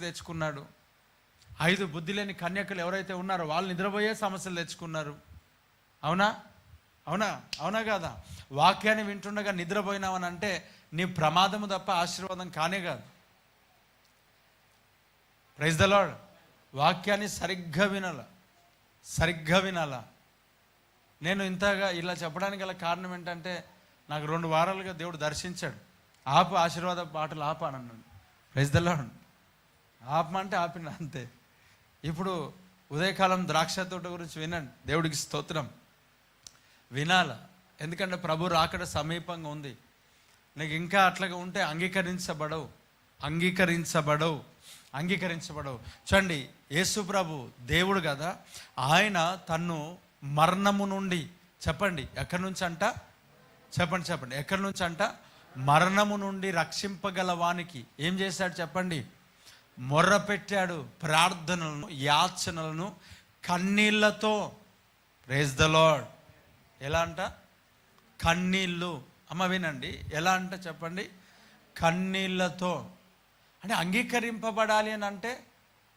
తెచ్చుకున్నాడు. ఐదు బుద్ధి లేని కన్యకలు ఎవరైతే ఉన్నారో వాళ్ళు నిద్రపోయే సమస్యలు తెచ్చుకున్నారు. అవునా? అవునా? అవునా కాదా? వాక్యాన్ని వింటుండగా నిద్రపోయినావని అంటే నీ ప్రమాదము తప్ప ఆశీర్వాదం కానే కాదు. ప్రైజ్ ద లాడ్ వాక్యాన్ని సరిగ్గా వినాల. సరిగ్గా వినాల. నేను ఇంతగా ఇలా చెప్పడానికి గల కారణం ఏంటంటే నాకు రెండు వారాలుగా దేవుడు దర్శించాడు. ఆపు ఆశీర్వాద పాటలు ఆపానన్నాడు ప్రైజ్ ద లాడ్ ఆపమంటే ఆపిన అంతే. ఇప్పుడు ఉదయకాలం ద్రాక్ష తోట గురించి వినండి. దేవుడికి స్తోత్రం. వినాల? ఎందుకంటే ప్రభు రాకడ సమీపంగా ఉంది. నీకు ఇంకా అట్లాగా ఉంటే అంగీకరించబడవు. అంగీకరించబడవు. అంగీకరించబడవు. చూడండి యేసు ప్రభు దేవుడు కదా. ఆయన తన్ను మరణము నుండి చెప్పండి ఎక్కడి నుంచి అంట? చెప్పండి చెప్పండి. ఎక్కడి నుంచి అంట? మరణము నుండి రక్షింపగల వానికి. ఏం చేశాడు చెప్పండి? మొర్రపెట్టాడు ప్రార్థనలను యాచనలను కన్నీళ్ళతో. ప్రేజ్ ద లాడ్ ఎలా అంట? కన్నీళ్ళు అమ్మ వినండి ఎలా అంట చెప్పండి? కన్నీళ్ళతో అంటే అంగీకరింపబడాలి అని అంటే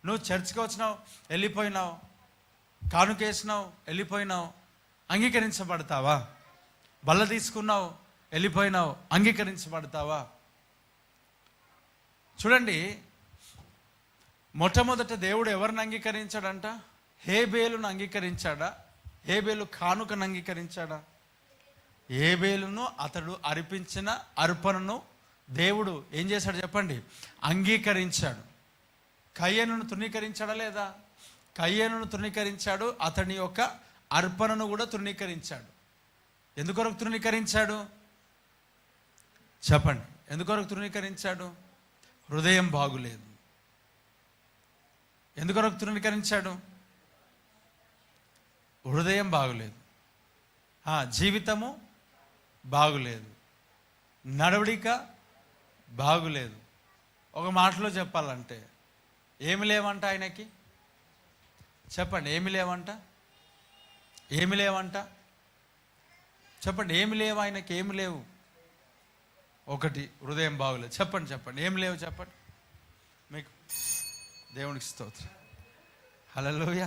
నువ్వు చర్చ్కి వచ్చినావు వెళ్ళిపోయినావు కానుకేసినావు వెళ్ళిపోయినావు అంగీకరించబడతావా? బల్ల తీసుకున్నావు వెళ్ళిపోయినావు అంగీకరించబడతావా? చూడండి మొట్టమొదట దేవుడు ఎవరిని అంగీకరించాడంట? హేబేలును అంగీకరించాడా? హేబేలు కానుకను అంగీకరించాడా? ఏబేలును అతడు అర్పించిన అర్పణను దేవుడు ఏం చేశాడు చెప్పండి? అంగీకరించాడు. కయ్యను తృణీకరించాడా లేదా? కయ్యను తృణీకరించాడు అతని యొక్క అర్పణను కూడా తృణీకరించాడు. ఎందుకొరకు తృణీకరించాడు? చెప్పండి. ఎందుకొరకు తృణీకరించాడు? హృదయం బాగులేదు. ఎందుకొరకు తృణీకరించాడు హృదయం బాగులేదు. జీవితము బాగులేదు. నడవడిక బాగులేదు. ఒక మాటలో చెప్పాలంటే ఏమి లేవంట ఆయనకి? చెప్పండి ఏమి లేవంట? ఏమి లేవంట? చెప్పండి ఏమి లేవు ఆయనకి? ఏమి లేవు? ఒకటి హృదయం బాగులేదు. చెప్పండి చెప్పండి. ఏమి లేవు చెప్పండి? దేవునికి స్తోత్రం. హలోయ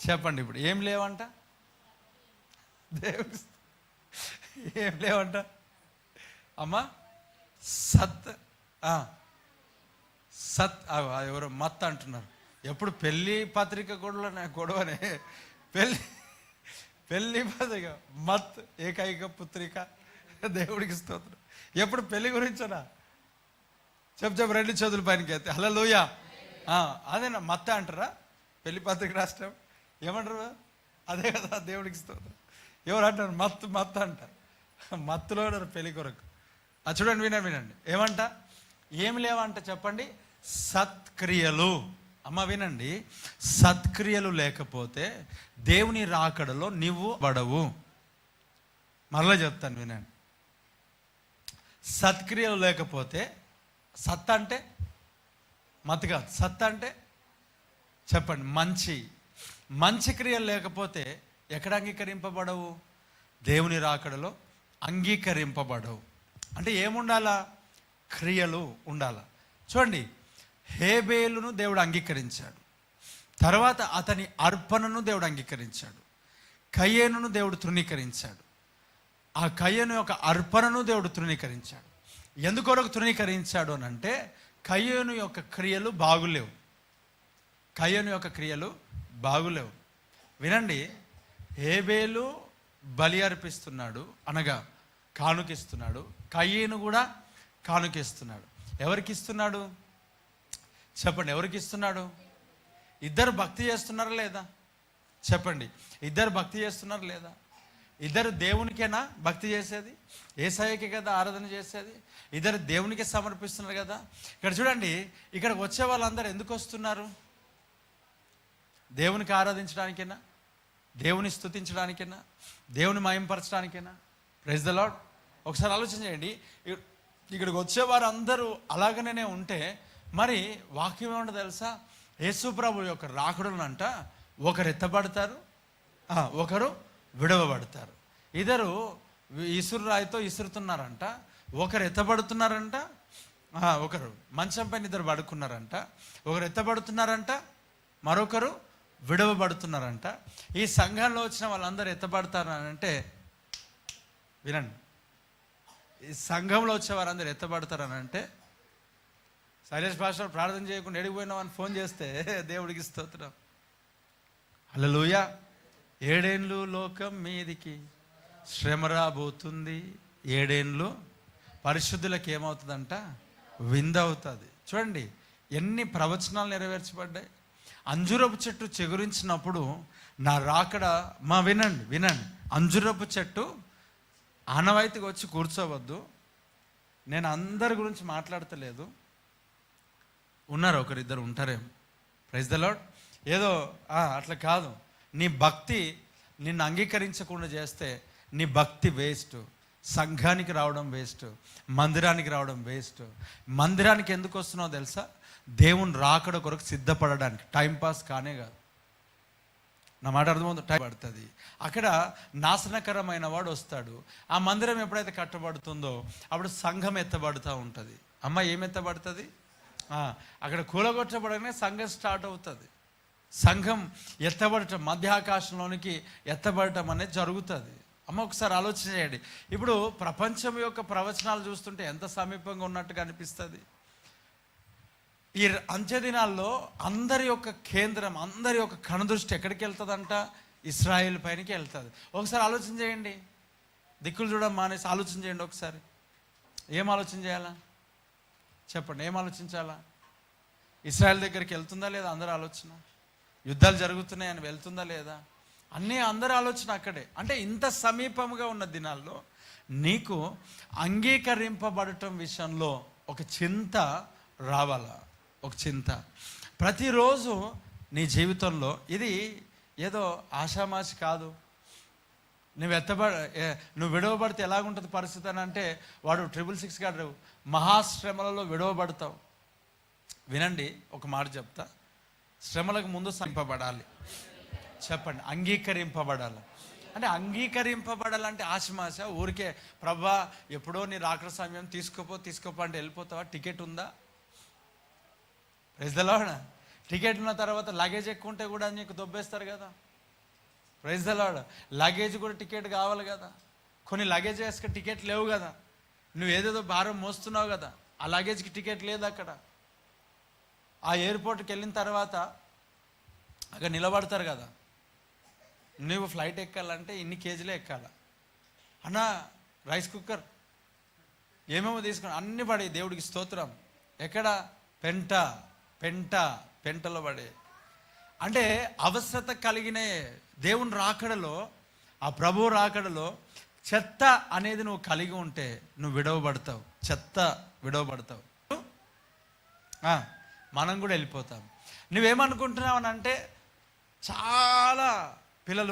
చెప్పండి ఇప్పుడు ఏం లేవంట? దేవుడి ఏం లేవంట? అమ్మా సత్ సత్ ఆ, ఎవరు మత్ అంటున్నారు. ఎప్పుడు పెళ్ళి పత్రిక గొడవనే గొడవనే? పెళ్ళి పెళ్ళి పత్రిక మత్ ఏకైక పుత్రిక. దేవుడికి స్తోత్రం. ఎప్పుడు పెళ్ళి గురించనా? చెప్పు చెప్పు రెండు చేతుల పైనకి అయితే హలో లోయా అదేనా మత్త అంటారా? పెళ్ళి పత్రిక రాష్ట్రం. ఏమంటారు? అదే కదా దేవుడికి స్తోత్రం. ఎవరు అంటారు? మత్తు మత్తు అంటారు మత్తులో ఉన్నారు పెళ్ళి కొరకు? అది చూడండి వినండి వినండి. ఏమంట? ఏమి లేవంట చెప్పండి? సత్క్రియలు. అమ్మ వినండి. సత్క్రియలు లేకపోతే దేవుని రాకడలో నువ్వు పడవు. మరలా చెప్తాను వినండి. సత్క్రియలు లేకపోతే సత్ అంటే మత్ కాదు. సత్ అంటే చెప్పండి మంచి. మంచి క్రియలు లేకపోతే ఎక్కడ అంగీకరింపబడవు? దేవుని రాకడలో అంగీకరింపబడవు. అంటే ఏముండాలా? క్రియలు ఉండాలా. చూడండి హేబేలును దేవుడు అంగీకరించాడు. తర్వాత అతని అర్పణను దేవుడు అంగీకరించాడు. కయ్యేనును దేవుడు తృణీకరించాడు. ఆ కయ్యను యొక్క అర్పణను దేవుడు తృణీకరించాడు. ఎందుకొరకు తృణీకరించాడు అని అంటే కయ్యోను యొక్క క్రియలు బాగులేవు. కయ్యోను యొక్క క్రియలు బాగులేవు. వినండి హేబేలు బలి అర్పిస్తున్నాడు అనగా కానుకిస్తున్నాడు. కయ్యేను కూడా కానుకిస్తున్నాడు. ఎవరికి ఇస్తున్నాడు చెప్పండి ఎవరికి ఇస్తున్నాడు ఇద్దరు భక్తి చేస్తున్నారా లేదా? చెప్పండి ఇద్దరు భక్తి చేస్తున్నారా లేదా? ఇద్దరు దేవునికేనా భక్తి చేసేది? ఏసాయికి కదా ఆరాధన చేసేది? ఇద్దరు దేవునికే సమర్పిస్తున్నారు కదా? ఇక్కడ చూడండి ఇక్కడికి వచ్చే వాళ్ళందరూ ఎందుకు వస్తున్నారు? దేవునికి ఆరాధించడానికైనా? దేవుని స్థుతించడానికైనా దేవుని మయంపరచడానికైనా ప్రైజ్ ద లాడ్ ఒకసారి ఆలోచన చేయండి. ఇక్కడికి వచ్చేవారు అందరూ అలాగనే ఉంటే మరి వాక్యం ఏమంటే తెలుసా? యేసుప్రభు యొక్క రాకడునంట ఒకరు ఎత్తబడతారు. ఒకరు విడవబడతారు. ఇద్దరు ఇసురు రాయితో ఇసురుతున్నారంట ఒకరు ఎత్తబడుతున్నారంట ఒకరు మంచం పైన ఇద్దరు పడుకున్నారంట ఒకరు ఎత్తబడుతున్నారంట మరొకరు విడవబడుతున్నారంట. ఈ సంఘంలో వచ్చిన వాళ్ళందరూ ఎత్తబడతారు వినండి. ఈ సంఘంలో వచ్చే వారందరూ ఎత్తబడతారనంటే శైలేష్ భాష ప్రార్థన చేయకుండా ఎడిగిపోయినామని ఫోన్ చేస్తే దేవుడికి స్తోత్రం. హల్లెలూయ. ఏడేండ్లు లోకం మీదికి శ్రమ రాబోతుంది. ఏడేండ్లు పరిశుద్ధులకు ఏమవుతుందంట? విందవుతుంది. చూడండి ఎన్ని ప్రవచనాలు నెరవేర్చబడ్డాయి. అంజురపు చెట్టు చెగురించినప్పుడు నా రాకడ మా వినండి వినండి. అంజురపు చెట్టు ఆనవాయితీగా వచ్చి కూర్చోవద్దు. నేను అందరి గురించి మాట్లాడతలేదు. ఉన్నారు ఒకరిద్దరు ఉంటారేమో. ప్రైజ్ ద లాడ్ ఏదో అట్లా కాదు. నీ భక్తి నిన్ను అంగీకరించకుండా చేస్తే నీ భక్తి వేస్ట్. సంఘానికి రావడం వేస్ట్. మందిరానికి రావడం వేస్ట్. మందిరానికి ఎందుకు వస్తున్నావు తెలుసా? దేవుని రాకడ కొరకు సిద్ధపడడానికి. టైంపాస్ కానే కాదు. నా మాట అర్థమవుతుంది? టైం పడుతుంది. అక్కడ నాశనకరమైన వాడు వస్తాడు. ఆ మందిరం ఎప్పుడైతే కట్టబడుతుందో అప్పుడు సంఘం ఎత్తబడుతూ ఉంటుంది. అమ్మ ఏం ఎత్తబడుతుంది? అక్కడ కూలగొట్టబడగానే సంఘం స్టార్ట్ అవుతుంది. సంఘం ఎత్తబడటం మధ్యాకాశంలోనికి ఎత్తబడటం అనేది జరుగుతుంది. అమ్మ ఒకసారి ఆలోచన చేయండి. ఇప్పుడు ప్రపంచం యొక్క ప్రవచనాలు చూస్తుంటే ఎంత సమీపంగా ఉన్నట్టుగా అనిపిస్తుంది. ఈ అంత్యదినాల్లో అందరి యొక్క కేంద్రం అందరి యొక్క కనుదృష్టి ఎక్కడికి వెళ్తుందంట? ఇస్రాయిల్ పైనకి వెళ్తుంది. ఒకసారి ఆలోచన చేయండి. దిక్కులు చూడడం మానేసి ఆలోచన చేయండి ఒకసారి. ఏం ఆలోచన చేయాలా? చెప్పండి. ఏం ఆలోచించాలా? ఇస్రాయల్ దగ్గరికి వెళ్తుందా లేదా అందరి ఆలోచన? యుద్ధాలు జరుగుతున్నాయని వెళ్తుందా లేదా? అన్నీ అందరి ఆలోచన అక్కడే. అంటే ఇంత సమీపంగా ఉన్న దినాల్లో నీకు అంగీకరింపబడటం విషయంలో ఒక చింత రావాలా? ఒక చింత. ప్రతిరోజు నీ జీవితంలో ఇది ఏదో ఆషామాషి కాదు. నువ్వు ఎత్తబడ నువ్వు విడవబడితే ఎలాగుంటుంది పరిస్థితి అని అంటే వాడు ట్రిపుల్ సిక్స్ గారు మహాశ్రమలలో విడవబడతావు. వినండి ఒక మాట చెప్తా. శ్రమలకు ముందు సంపబడాలి చెప్పండి అంగీకరింపబడాలి. అంటే అంగీకరింపబడాలంటే ఆశమాశ ఊరికే ప్రభా ఎప్పుడో నీ రాకడ సమయం తీసుకోపో తీసుకోపో అంటే వెళ్ళిపోతావా? టికెట్ ఉందా? ప్రైజ్ టికెట్ ఉన్న తర్వాత లగేజ్ ఎక్కువ ఉంటే కూడా నీకు దొబ్బేస్తారు కదా. ప్రైజ్ లగేజ్ కూడా టికెట్ కావాలి కదా. కొన్ని లగేజ్ వేసుక టికెట్ లేవు కదా. నువ్వు ఏదేదో భారం మోస్తున్నావు కదా. ఆ లగేజ్కి టికెట్ లేదు అక్కడ. ఆ ఎయిర్పోర్ట్కి వెళ్ళిన తర్వాత అక్కడ నిలబడతారు కదా. నువ్వు ఫ్లైట్ ఎక్కాలంటే ఇన్ని కేజీలే ఎక్కాల. అన్నా రైస్ కుక్కర్. ఏమేమో తీసుకుని అన్ని పడే దేవుడికి స్తోత్రం. ఎక్కడ? పెంట పెంట పెంటలో పడే. అంటే అవసరత కలిగిన దేవుని రాకడలో ఆ ప్రభు రాకడలో చెత్త అనేది నువ్వు కలిగి ఉంటే నువ్వు విడవబడతావు. చెత్త విడవబడతావు. మనం కూడా వెళ్ళిపోతాం. నువ్వేమనుకుంటున్నావు అని అంటే చాలా